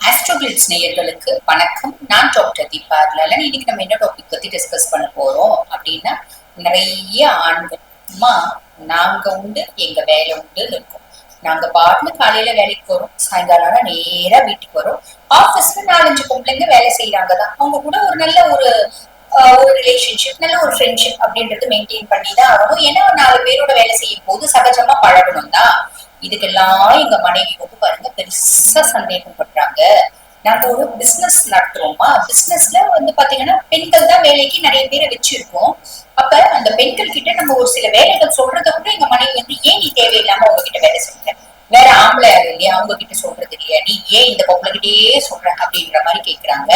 Astroblitz நேயர்களுக்கு வணக்கம். நான் டாக்டர் தீபா லலன் இன்னைக்கு நம்ம என்ன டாபிக் பத்தி டிஸ்கஸ் பண்ண போறோம் அப்படின்னா நிறைய ஆண்கள் அம்மா நாங்க உண்டு எங்க வேலை உண்டு இருக்கும். நாங்க பாட்டுல காலையில வேலைக்கு போறோம் சாயங்காலம் ஆனா நேரா வீட்டுக்கு வரோம். ஆபீஸ்ல நாலஞ்சு பொம்பளைங்க வேலை செய்யறாங்க தான் அவங்க கூட ஒரு நல்ல ஒரு ஒரு ரிலேஷன்ஷிப் நல்ல ஒரு ஃப்ரெண்ட்ஷிப் அப்படின்றது மெயின்டைன் பண்ணி தான் ஆகணும். ஏன்னா நாலு பேரோட வேலை செய்யும் போது சகஜமா பழகணும் தான் இதுக்கெல்லாம் எங்க மனைவி வந்து பாருங்க பெருசா சந்தேகம் பண்றாங்க நாங்க ஒரு பிசினஸ் நடத்துறோமா? பிசினஸ்ல வந்து பாத்தீங்கன்னா பெண்கள் தான் வேலைக்கு நிறைய பேரை வச்சிருக்கோம். அப்ப அந்த பெண்கள் கிட்ட நம்ம ஒரு சில வேலைகள் சொல்றத கூட எங்க மனைவி வந்து ஏன் நீ தேவையில்லாம உங்ககிட்ட வேலை சொல்ற? வேற ஆம்பளை இல்லையா? அவங்க கிட்ட சொல்றது இல்லையா? நீ ஏன் இந்த பொம்பளை கிட்டயே சொல்ற? அப்படின்ற மாதிரி கேக்குறாங்க.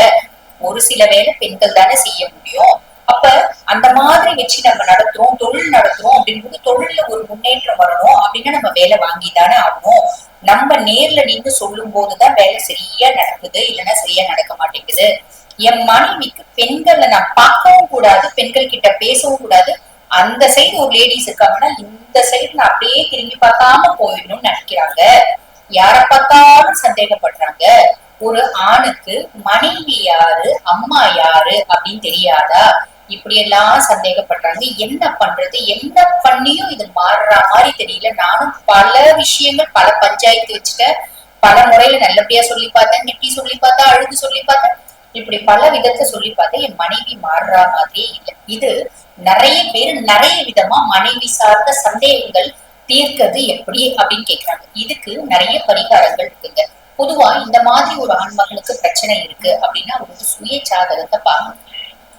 ஒரு சில வேலை பெண்கள் தானே செய்ய முடியும். அப்ப அந்த மாதிரி வச்சு நம்ம நடத்துறோம் தொழில் நடத்துறோம் அப்படின்னு தொழில்ல ஒரு முன்னேற்றம் வரணும் அப்படின்னா நம்ம வேலை வாங்கி தானே ஆகணும். நம்ம நேர்ல நின்று சொல்லும் போதுதான் வேலை சரியா நடக்குது இல்லைன்னா சரியா நடக்க மாட்டேங்குது. என் மனைவிக்கு பெண்களை நான் பார்க்கவும் கூடாது பெண்கள் கிட்ட பேசவும் கூடாது. அந்த சைடு ஒரு லேடிஸ் இருக்காங்கன்னா இந்த சைடு நான் அப்படியே திரும்பி பார்க்காம போயிடணும்னு நினைக்கிறாங்க. யார பார்த்தாலும் சந்தேகப்படுறாங்க. ஒரு ஆணுக்கு மனைவி யாரு அம்மா யாரு அப்படின்னு தெரியாதா? இப்படி எல்லாம் சந்தேகப்படுறாங்க. என்ன பண்றது? என்ன பண்ணியும் இது மாறுற மாதிரி தெரியல. நானும் பல விஷயங்கள் பல பஞ்சாயத்து வச்சுட்டேன் பல முறையில நல்லபடியா சொல்லி பார்த்தேன். நெட்டி சொல்லி பார்த்தா அழுது சொல்லி பார்த்தேன். இப்படி பல விதத்தை சொல்லி பார்த்தேன். என் மனைவி மாறுற மாதிரியே இல்லை. இது நிறைய பேர் நிறைய விதமா மனைவி சார்ந்த சந்தேகங்கள் தீர்க்கிறது எப்படி அப்படின்னு கேக்குறாங்க. இதுக்கு நிறைய பரிகாரங்கள் இருக்குங்க. பொதுவா இந்த மாதிரி ஒரு ஆண்மகனுக்கு பிரச்சனை இருக்கு அப்படின்னா அவர் சுய ஜாதகத்தை பாருங்க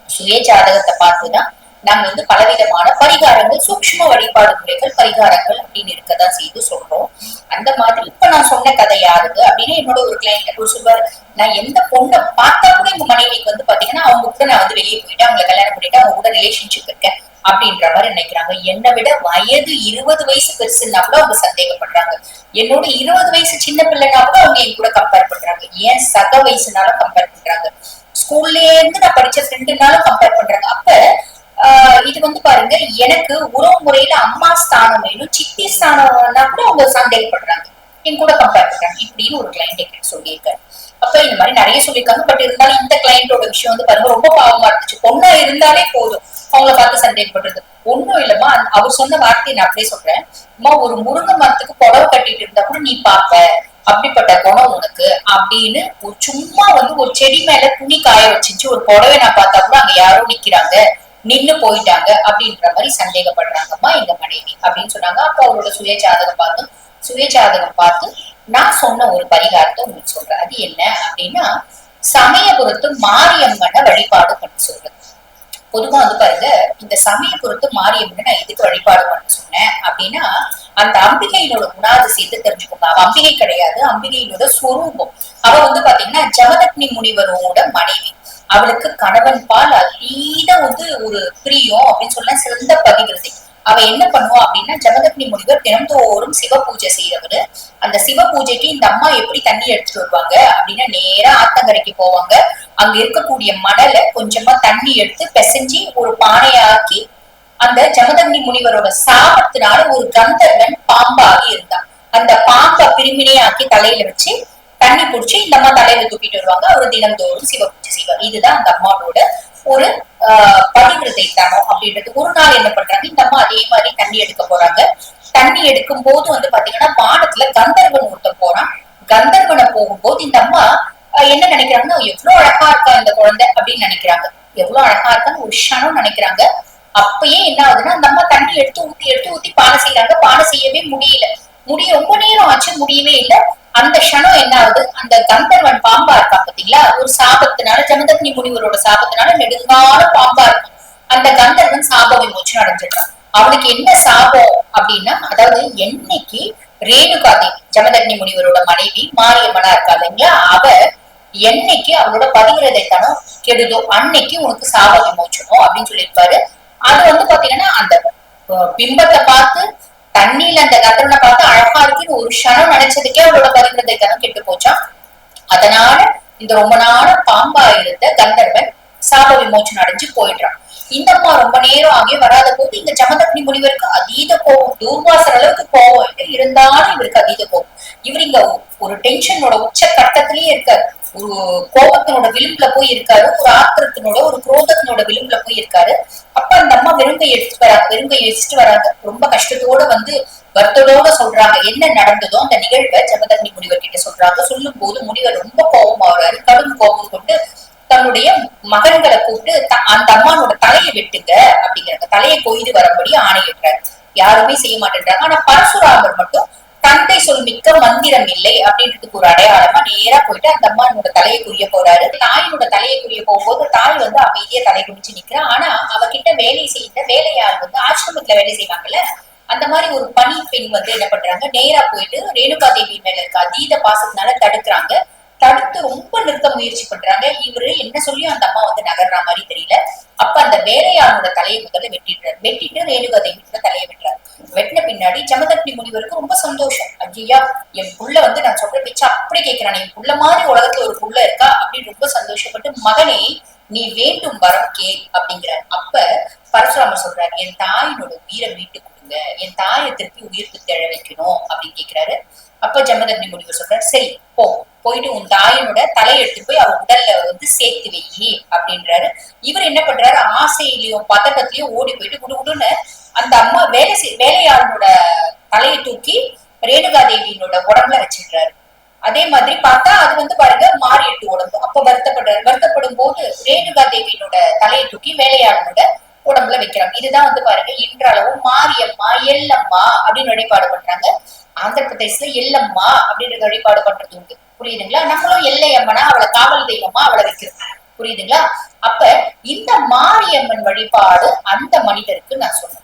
சுய ஜாதகத்தை பார்த்துதான் நாங்க வந்து பலவிதமான பரிகாரங்கள் சூக்ஷ்ம வழிபாடு முறைகள் பரிகாரங்கள் அப்படின்னு இருக்கதான் செய்து சொல்றோம். அந்த மாதிரி இப்ப நான் சொன்ன கதை யாருது அப்படின்னு என்னோட ஒரு கிளைண்ட் ஒரு சொல்வார் நான் எந்த பொண்ணை பார்த்தா கூட எங்க மனைவிக்கு வந்து பாத்தீங்கன்னா அவங்க கூட நான் வந்து வெளியே போயிட்டு அவங்களை கல்யாணம் பண்ணிட்டு அவங்க கூட ரிலேஷன்ஷிப் இருக்கேன் அப்படின்ற மாதிரி நினைக்கிறாங்க. என்னை விட வயது இருபது வயசு பெருசுன்னா கூட அவங்க சந்தேகப்படுறாங்க. என்னோட இருபது வயசு சின்ன பிள்ளைனா கூட அவங்க என் கூட கம்பேர் பண்றாங்க. ஏன் சக வயசுனால கம்பேர் பண்றாங்க? ஸ்கூல்ல இருந்து நான் படிச்ச ஃப்ரெண்டுனாலும் கம்பேர் பண்றாங்க அப்ப இது வந்து பாருங்க எனக்கு உறவு முறையில அம்மா ஸ்தானம் வேணும் சித்தி ஸ்தானம்னா கூட அவங்க சந்தேகப்படுறாங்க என் கூட கம்பேர் பண்றாங்க. இப்படின்னு ஒரு கிளைண்ட் என்கிட்ட சொல்லியிருக்காரு அப்ப இந்த மாதிரி நிறைய சொல்லியிருக்காங்க. பட் இருந்தாலும் இந்த கிளைண்டோட விஷயம் வந்து பாருங்க ரொம்ப பாவமா இருந்துச்சு. பொண்ணா இருந்தாலே போதும். அவங்கள பார்த்து சந்தேகப்படுறது ஒண்ணும் இல்லம்மா அவர் சொன்ன வார்த்தையை நான் அப்படியே சொல்றேன். அம்மா ஒரு முருங்கை மரத்துக்கு புடவை கட்டிட்டு இருந்தா கூட நீ பாப்ப அப்படிப்பட்ட குணம் உனக்கு அப்படின்னு ஒரு சும்மா வந்து ஒரு செடி மேல துணி காய வச்சுச்சு ஒரு புடவை நான் பார்த்தா கூட அங்க யாரோ நிக்கிறாங்க நின்னு போயிட்டாங்க அப்படின்ற மாதிரி சந்தேகப்படுறாங்கம்மா எங்க மனைவி அப்படின்னு சொன்னாங்க. அப்ப அவரோட சுய ஜாதகம் பார்த்தும் சுய ஜாதகம் பார்த்து நான் சொன்ன ஒரு பரிகாரத்தை உங்களுக்கு சொல்றேன். அது என்ன அப்படின்னா சமயபுரத்து மாரியம்மனை வழிபாடு பண்ண சொல்றது. பொதுவா வந்து பாருங்க இந்த சமயபுரத்து மாரியம்மனை நான் எதுக்கு வழிபாடு பண்ண சொன்னேன் அப்படின்னா அந்த அம்பிகையினோட குணாதிசயத்தை தெரிஞ்சுக்கோங்க. அவ அம்பிகை கிடையாது அம்பிகையினோட சுரூபம். அவ வந்து பாத்தீங்கன்னா ஜமதக்னி முனிவரோட மனைவி. அவளுக்கு கணவன் பால் அதீத வந்து ஒரு பிரியம் அப்படின்னு சொல்ல சிறந்த பதிவிரதை அவ என்ன பண்ணுவா அப்படின்னா ஜமதக்னி முனிவர் தினந்தோறும் சிவ பூஜை செய்யறவரு அந்த சிவ பூஜைக்கு இந்த அம்மா எப்படி தண்ணி எடுத்துட்டு வருவாங்க அப்படின்னா நேரா ஆத்தங்கரைக்கு போவாங்க. அங்க இருக்கக்கூடிய மணலை கொஞ்சமா தண்ணி எடுத்து பிசைஞ்சு ஒரு பானையாக்கி அந்த ஜமதக்னி முனிவரோட சாபத்தினால ஒரு கந்தர்வன் பாம்பாகி இருந்தான். அந்த பாம்பை பிரிமினையாக்கி தலையில வச்சு தண்ணி பிடிச்சி இந்த அம்மா தலையில தூக்கிட்டு வருவாங்க. அவரு தினந்தோறும் சிவ பூஜை செய்வார் இதுதான் அந்த அம்மாவோட ஒரு ஆஹ் பதிவிரதை தனம் அப்படின்றது. ஒரு நாள் என்ன பண்றாங்க? இந்த அம்மா அதே மாதிரி தண்ணி எடுக்க போறாங்க. தண்ணி எடுக்கும் போது வந்து பாத்தீங்கன்னா வானத்துல கந்தர்வன் ஒருத்த போறான். கந்தர்வனை போகும்போது இந்த அம்மா என்ன நினைக்கிறாங்கன்னா எவ்வளவு அழகா இருக்கா இந்த குழந்தை அப்படின்னு நினைக்கிறாங்க. எவ்வளவு அழகா இருக்கான்னு உஷானும் நினைக்கிறாங்க. அப்பயே என்ன ஆகுதுன்னா அந்த அம்மா தண்ணி எடுத்து ஊத்தி எடுத்து ஊத்தி பானை செய்யறாங்க பானை செய்யவே முடியல. முடிய ரொம்ப நேரம் ஆச்சு முடியவே இல்லை. அந்த க்ஷணம் என்ன ஆகுது அந்த கந்தர்வன் பாம்பா இருக்கான் பாத்தீங்களா ஒரு சாபத்தினால ஜமதக்னி முனிவரோட சாபத்தினால நெடுங்கால பாம்பா இருக்கும் அந்த கந்தர்வன் சாப விமோச்சனம் அடைஞ்சிருக்கான் அவனுக்கு என்ன சாபம் அப்படின்னா அதாவது என்னைக்கு ரேணுகா தேவி ஜமதக்னி முனிவரோட மனைவி மாரியம்மனா இருக்கா இல்லைங்களா? அவ என்னைக்கு அவளோட பதிவிரதைத்தனம் கெடுதோ அன்னைக்கு உனக்கு சாப விமோச்சனம் அப்படின்னு சொல்லியிருப்பாரு. அது வந்து பாத்தீங்கன்னா அந்த பிம்பத்தை பார்த்து தண்ணியில அந்த கந்தரனை பார்த்து அழகா இருக்குன்னு ஒரு க்ஷணம் நினைச்சதுக்கே அவளோட பதிவிரதைத்தனம் கெட்டு போச்சான் அதனால இந்த ரொம்ப நாள பாம்பா இருந்த கந்தர்வன் சாப விமோச்சனம் அடைஞ்சு போயிடுறான். இந்த அம்மா ரொம்ப நேரம் ஆகிய வராத போது இந்த ஜமதக்னி முனிவருக்கு அதீத கோபம் தூர்வாசர் அளவுக்கு கோபம் இருந்தாலும் இவருக்கு அதீத கோபம். இவர் இங்க ஒரு டென்ஷனோட உச்ச கட்டத்திலேயே இருக்காரு. ஒரு கோபத்தினோட விளிம்புல போய் இருக்காரு. ஒரு ஆத்திரத்தினோட ஒரு குரோதத்தினோட விளிம்புல போய் இருக்காரு. அப்ப அந்த அம்மா வெறுங்கை எடுத்துட்டு வராங்க வெறுங்கை எடுத்துட்டு வராங்க. ரொம்ப கஷ்டத்தோட வந்து வருத்தத்தோட சொல்றாங்க. என்ன நடந்ததோ அந்த நிகழ்வை ஜமதக்னி முனிவர் கிட்ட சொல்றாங்க. சொல்லும் போது முனிவர் ரொம்ப கோபமாகறாரு கடும் கோபம் கொண்டு தன்னுடைய மகன்களை கூப்பிட்டு அந்த அம்மானோட தலையை வெட்டுங்க அப்படிங்கிறாங்க. தலையை கொய்து வரும்படி ஆணையிடுறாரு. யாருமே செய்ய மாட்டேன்றாங்க. ஆனா பரசுராமர் மட்டும் தந்தை சொல் மிக்க மந்திரம் இல்லை அப்படின்றதுக்கு ஒரு அடையாளமா நேரா போயிட்டு அந்த அம்மா என்னோட தலையை குறிய போறாரு. தாயினோட தலையை குறிய போகும்போது தாய் வந்து அமைதியா தலை குடிச்சு நிக்கிறா. ஆனா அவகிட்ட வேலை செய்த வேலையாள் வந்து ஆசிரமத்துல வேலை செய்வாங்கல்ல அந்த மாதிரி ஒரு பணி பெண் வந்து என்ன பண்றாங்க நேரா போயிட்டு ரேணுகா தேவி மேல இருக்க அதீத பாசத்தினால தடுக்கிறாங்க. தடுத்து ரொம்ப நிறுத்த முயற்சி பண்றாங்க. இவரு என்ன சொல்லியும் அந்த அம்மா வந்து நகர்ற மாதிரி தெரியல. அப்ப அந்த வேலையாளோட தலையை முதல்ல வெட்டிடுறாரு. வெட்டிட்டு ரேணுகா தேவி தலையை வெட்டுறாரு. வெட்டின பின்னாடி ஜமதக்னி முனிவருக்கு ரொம்ப சந்தோஷம். ஐயா என் புள்ள வந்து நான் சொல்ற பேச்சு அப்படி கேட்கிறான் என் புள்ள மாதிரி உலகத்துல ஒரு புள்ள இருக்கா அப்படின்னு ரொம்ப சந்தோஷப்பட்டு மகனே நீ வேண்டும் வரம் கே அப்படிங்கிறார். அப்ப பரசுராமர் சொல்றாரு என் தாயினோட உயிரை மீட்டு கொடுங்க. என் தாயை திருப்பி உயிர்த்து தெழ வைக்கணும். அப்படின்னு கேட்கிறாரு அப்ப ஜமதக்னி முனிவர் சொல்றாரு சரி போ. போயிட்டு உன் தாயினோட தலை எடுத்து போய் அவ உடல்ல வந்து சேர்த்து வை அப்படின்றாரு. இவர் என்ன பண்றாரு? ஆசையிலயும் பதட்டத்திலயும் ஓடி போயிட்டு குடுகுடுன்னு அந்த அம்மா வேலை செய் வேலையாளனோட தலையை தூக்கி ரேணுகா தேவியினோட உடம்புல வச்சிடுறாரு. அதே மாதிரி பார்த்தா அது வந்து பாருங்க மாறிட்டு உடம்பு அப்ப வருத்தப்படுறாரு. வருத்தப்படும் போது ரேணுகா தேவியினோட தலையை தூக்கி வேலையாளனோட உடம்புல வைக்கிறோம் இதுதான் வந்து பாருங்க இன்றளவும் மாரியம்மா எல்லம்மா அப்படின்னு வழிபாடு பண்றாங்க. ஆந்திர பிரதேசத்துல எல்லம்மா அப்படின்ற வழிபாடு பண்றது உண்டு. புரியுதுங்களா? நம்மளும் எல்லையம்மனா அவளை காவல் தெய்வமா அவளை வைக்கிறோம். புரியுதுங்களா? அப்ப இந்த மாரியம்மன் வழிபாடு அந்த மனிதருக்கு நான் சொன்னேன்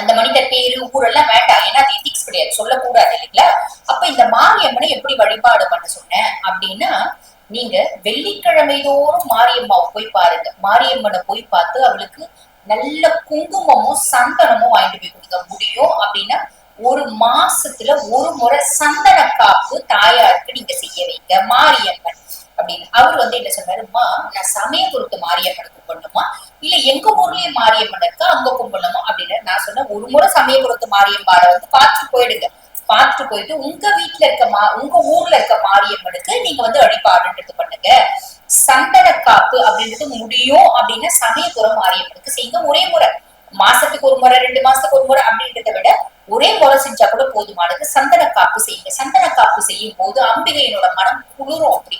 அந்த மனிதர் பேரு ஊரெல்லாம் வேண்டாம். ஏன்னா அது எத்திக்ஸ் கிடையாது. சொல்லக்கூடாது இல்லைங்களா? அப்ப இந்த மாரியம்மனை எப்படி வழிபாடு பண்ண சொன்னேன் அப்படின்னா நீங்க வெள்ளிக்கிழமை தோறும் மாரியம்மாவை போய் பாருங்க. மாரியம்மனை போய் பார்த்து அவளுக்கு நல்ல குங்குமமும் சந்தனமும் வாங்கிட்டு போய் கொடுக்க முடியும். அப்படின்னா ஒரு மாசத்துல ஒரு முறை சந்தன காப்பு தாயாருக்கு நீங்க செய்ய வைங்க மாரியம்மன் அப்படின்னு. அவர் வந்து என்ன சொன்னாருமா நான் சமயபுரத்து மாரியம்மனை கும்பிடணுமா இல்ல எங்க ஊர்லயே மாரியம்மன் இருக்கா? அங்க கும்பிடணுமா அப்படின்னு நான் சொன்னேன் ஒரு முறை சமயபுரத்து மாரியம்பாரை வந்து பார்த்துட்டு போயிடுங்க. பார்த்துட்டு போயிட்டு உங்க வீட்டுல இருக்க மா உங்க ஊர்ல இருக்க மாரியம்மனுக்கு நீங்க வந்து வழிபாடுன்றது பண்ணுங்க. சந்தன காப்பு அப்படின்றது முடியும் அப்படின்னா சமயபுரம் மாரியம்மனுக்கு செய்யுங்க. ஒரே முறை. மாசத்துக்கு ஒரு முறை ரெண்டு மாசத்துக்கு ஒரு முறை அப்படின்றத விட ஒரே முறை செஞ்சா கூட போதுமானது. சந்தன காப்பு செய்யுங்க. சந்தன காப்பு செய்யும் போது அம்பிகையினோட மனம் குளிரும் அப்படி.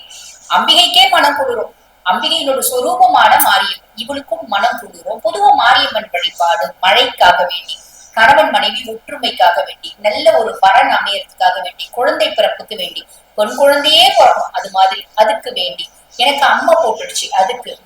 அம்பிகைக்கே மனம் குளிரும். அம்பிகையினோட சொரூபமான மாரியம்மன். இவளுக்கும் மனம் குளிரும். பொதுவா மாரியம்மன் வழிபாடு மழைக்காக வேண்டி. கணவன் மனைவி ஒற்றுமைக்காக வேண்டி நல்ல ஒரு வரன் அமையறதுக்காக வேண்டி குழந்தை பிறப்புக்கு வேண்டி பெண் குழந்தையே பிறக்கும். அது மாதிரி அதுக்கு வேண்டி. எனக்கு அம்மா போட்டுடுச்சு அதுக்கு.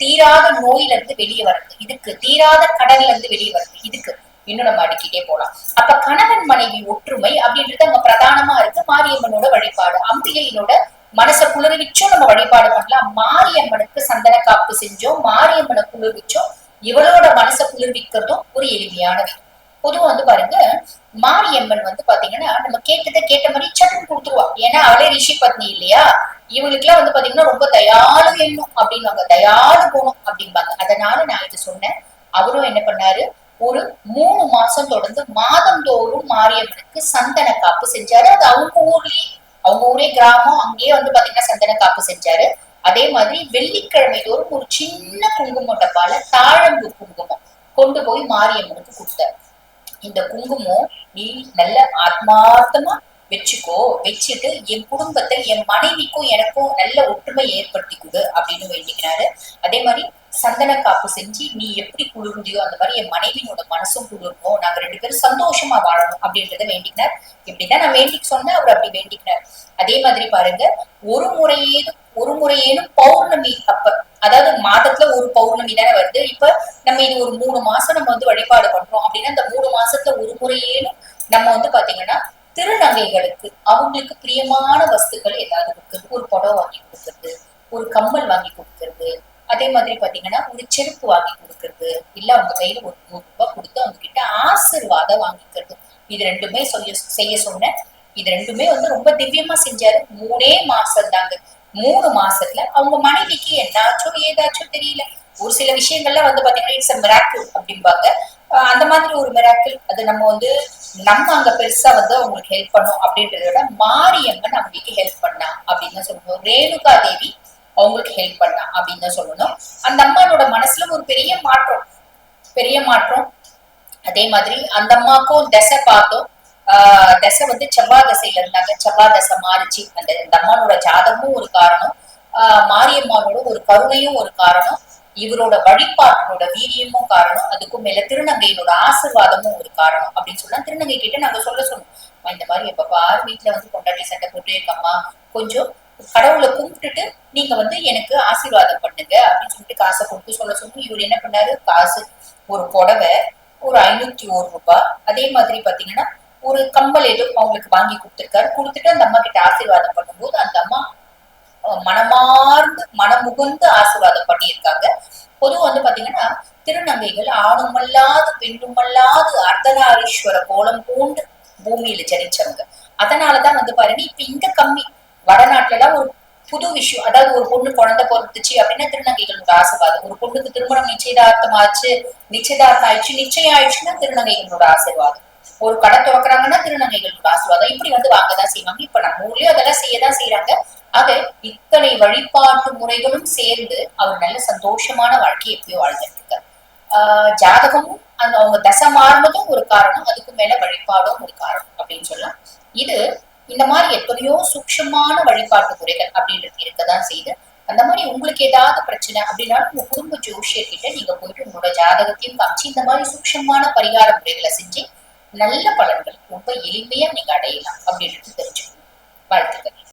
தீராத நோயில இருந்து வெளியே வர்றது. இதுக்கு தீராத கடல்ல இருந்து வெளியே வர்றது. இதுக்கு. இன்னும் நம்ம அடுக்கிட்டே போலாம். அப்ப கணவன் மனைவி ஒற்றுமை அப்படின்றது அங்க பிரதானமா இருக்கு. மாரியம்மனோட வழிபாடு. அம்பிகையினோட மனசை குளிர்விச்சும் நம்ம வழிபாடு பண்ணலாம். மாரியம்மனுக்கு சந்தன காப்பு செஞ்சோம் மாரியம்மனை குளிர்விச்சோம் இவளோட மனசை குளிர்விக்கிறதும் ஒரு எளிமையானது பொதுவா வந்து பாருங்க மாரியம்மன் வந்து பாத்தீங்கன்னா நம்ம கேட்டதை கேட்ட மாதிரி சட்டம் கொடுத்துருவா. ஏன்னா அவளே ரிஷி பத்னி இல்லையா? இவங்களுக்கு எல்லாம் வந்து பாத்தீங்கன்னா ரொம்ப தயாளு வேணும் அப்படின்வாங்க தயாளு போகணும் அப்படிம்பாங்க. அதனால நான் இது சொன்னேன். அவரும் என்ன பண்ணாரு? ஒரு மூணு மாசம் தொடர்ந்து மாதந்தோறும் மாரியம்மனுக்கு சந்தன காப்பு செஞ்சாரு. அது அவங்க ஊர்லயே அவங்க ஊரே கிராமம் அங்கேயே வந்து பாத்தீங்கன்னா சந்தன காப்பு செஞ்சாரு. அதே மாதிரி வெள்ளிக்கிழமை தோறும் ஒரு சின்ன குங்குமம் டப்பால தாழம்பு குங்குமம் கொண்டு போய் மாரியம்மனுக்கு கொடுத்தாரு. இந்த குங்குமம் நீ நல்ல ஆத்மார்த்தமா வச்சுக்கோ. வச்சுட்டு என் குடும்பத்தை என் மனைவிக்கும் எனக்கும் நல்ல ஒற்றுமை ஏற்படுத்தி கொடு அப்படின்னு வேண்டிக்கிறாரு. அதே மாதிரி சந்தன காப்பு செஞ்சு நீ எப்படி குளிர்ந்தியோ அந்த மாதிரி என் மனைவியோட மனசும் குளிரணும் நாங்க ரெண்டு பேரும் சந்தோஷமா வாழணும் அப்படின்றத வேண்டிக்கினார் இப்படிதான் நான் வேண்டிக்கு சொன்னேன் அவர் அப்படி வேண்டிக்கினார் அதே மாதிரி பாருங்க ஒரு முறையேதும் ஒரு முறையேனும் பௌர்ணமி அப்ப அதாவது மாதத்துல ஒரு பௌர்ணமி தானே வருது. இப்ப நம்ம இது ஒரு மூணு மாசம் நம்ம வந்து வழிபாடு பண்றோம் அப்படின்னா இந்த மூணு மாசத்துல ஒரு முறையேனும் நம்ம வந்து பாத்தீங்கன்னா திருநங்கைகளுக்கு அவங்களுக்கு பிரியமான வஸ்துக்கள் ஏதாவது கொடுக்கறது. ஒரு புடவை வாங்கி கொடுக்கறது ஒரு கம்மல் வாங்கி கொடுக்கறது. அதே மாதிரி பாத்தீங்கன்னா ஒரு செருப்பு வாங்கி கொடுக்கறது. இல்ல அவங்க கையில ஒரு நூறு ரூபாய் கொடுத்து அவங்க கிட்ட ஆசிர்வாதம் வாங்கிக்கிறது. இது ரெண்டுமே செய்ய செய்ய சொன்னேன் இது ரெண்டுமே வந்து ரொம்ப திவ்யமா செஞ்சாரு. மூணே மாசம் தாங்க மூணு மாசத்துல அவங்க மனைவிக்கு என்னாச்சும் ஏதாச்சும் தெரியல. ஒரு சில விஷயங்கள்ல வந்து பாத்தீங்கன்னா இட்ஸ் மிராக்கிள் அப்படிம்பாங்க. அந்த மாதிரி ஒரு மிராக்கிள் அது நம்ம வந்து நம்ம அங்க பெருசா வந்து அவங்களுக்கு ஹெல்ப் பண்ணோம் அப்படின்றத விட மாரியம்மன் அவங்களுக்கு ஹெல்ப் பண்ணா அப்படின்னு தான் சொல்லணும். ரேணுகா தேவி அவங்களுக்கு ஹெல்ப் பண்ணா அப்படின்னு தான் சொல்லணும். அந்த அம்மானோட மனசுல ஒரு பெரிய மாற்றம். பெரிய மாற்றம். அதே மாதிரி அந்த அம்மாக்கும் தசை பார்த்தோம். ஆஹ் தசை வந்து செவ்வாய் தசையில இருந்தாங்க. செவ்வாய் தசை மாறிச்சு. அந்த இந்த அம்மானோட ஜாதகமும் ஒரு காரணம். ஆஹ் மாரியம்மானோட ஒரு கருணையும் ஒரு காரணம். இவரோட வழிபாட்டோட வீரியமும் காரணம். அதுக்கும் மேல திருநங்கையினோட ஆசிர்வாதமும் ஒரு காரணம் அப்படின்னு சொன்னா திருநங்கை கிட்ட நாங்க சொல்ல சொன்னோம். இந்த மாதிரி எப்ப பாரு வீட்டுல வந்து கொண்டாடி சண்டை போட்டே இருக்கம்மா. கொஞ்சம் கடவுளை கும்பிட்டுட்டு நீங்க வந்து எனக்கு ஆசீர்வாதம் பண்ணுங்க அப்படின்னு சொல்லிட்டு காசை கொடுத்து சொல்ல சொன்னோம். இவர் என்ன பண்ணாரு? காசு ஒரு புடவை ஒரு ஐநூத்தி ஒரு ரூபாய். அதே மாதிரி பாத்தீங்கன்னா ஒரு கம்பல் ஏதோ அவங்களுக்கு வாங்கி கொடுத்துருக்காரு. கொடுத்துட்டு அந்த அம்மா கிட்ட ஆசீர்வாதம் பண்ணும்போது அந்த அம்மா மனமார்ந்து மனமுகுந்து ஆசீர்வாதம் பண்ணியிருக்காங்க. பொதுவா வந்து பாத்தீங்கன்னா திருநங்கைகள் ஆணுமல்லாது பெண்ணுமல்லாது அர்த்தநாரீஸ்வர கோலம் பூண்டு பூமியில ஜனிச்சவங்க. அதனாலதான் வந்து பாருங்க இப்ப இங்க கம்மி. வடநாட்டுல எல்லாம் ஒரு புது விஷயம். அதாவது ஒரு பொண்ணு குழந்தை பிறந்துச்சு அப்படின்னா திருநங்கைகளோட ஆசீர்வாதம். ஒரு பொண்ணுக்கு திருமணம் நிச்சயதார்த்தம் ஆச்சு நிச்சயதார்த்தம் ஆயிடுச்சு நிச்சயம் ஆயிடுச்சுன்னா திருநங்கைகளோட ஆசீர்வாதம். ஒரு கடை திறக்கிறாங்கன்னா திருநங்கைகளுக்கு ஆசீர்வாதம். இப்படி வந்து வாங்கதான் செய்வாங்க. இப்ப நம்ம ஊர்லயும் அதெல்லாம் செய்யதான் செய்யறாங்க ஆக இத்தனை வழிபாட்டு முறைகளும் சேர்ந்து அவர் நல்ல சந்தோஷமான வாழ்க்கையை எப்பயோ வாழ்ந்துட்டு இருக்காரு ஆஹ் ஜாதகமும் அந்த அவங்க தசை மாறுனதும் ஒரு காரணம் அதுக்கு மேல வழிபாடும் ஒரு காரணம் அப்படின்னு சொல்லலாம். இது இந்த மாதிரி எத்தனையோ சூக்ஷமான வழிபாட்டு முறைகள் அப்படின்றது இருக்கதான் செய்யுது. அந்த மாதிரி உங்களுக்கு ஏதாவது பிரச்சனை அப்படின்னாலும் உங்க குடும்ப ஜோஷியர்கிட்ட நீங்க போயிட்டு உங்களோட ஜாதகத்தையும் காமிச்சு இந்த மாதிரி சூக்ஷமான பரிகார முறைகளை செஞ்சு நல்ல பலன்கள் ரொம்ப எளிமையா நீங்க அடையலாம் அப்படின்றது தெரிஞ்சுக்கணும். வாழ்த்துக்கள்.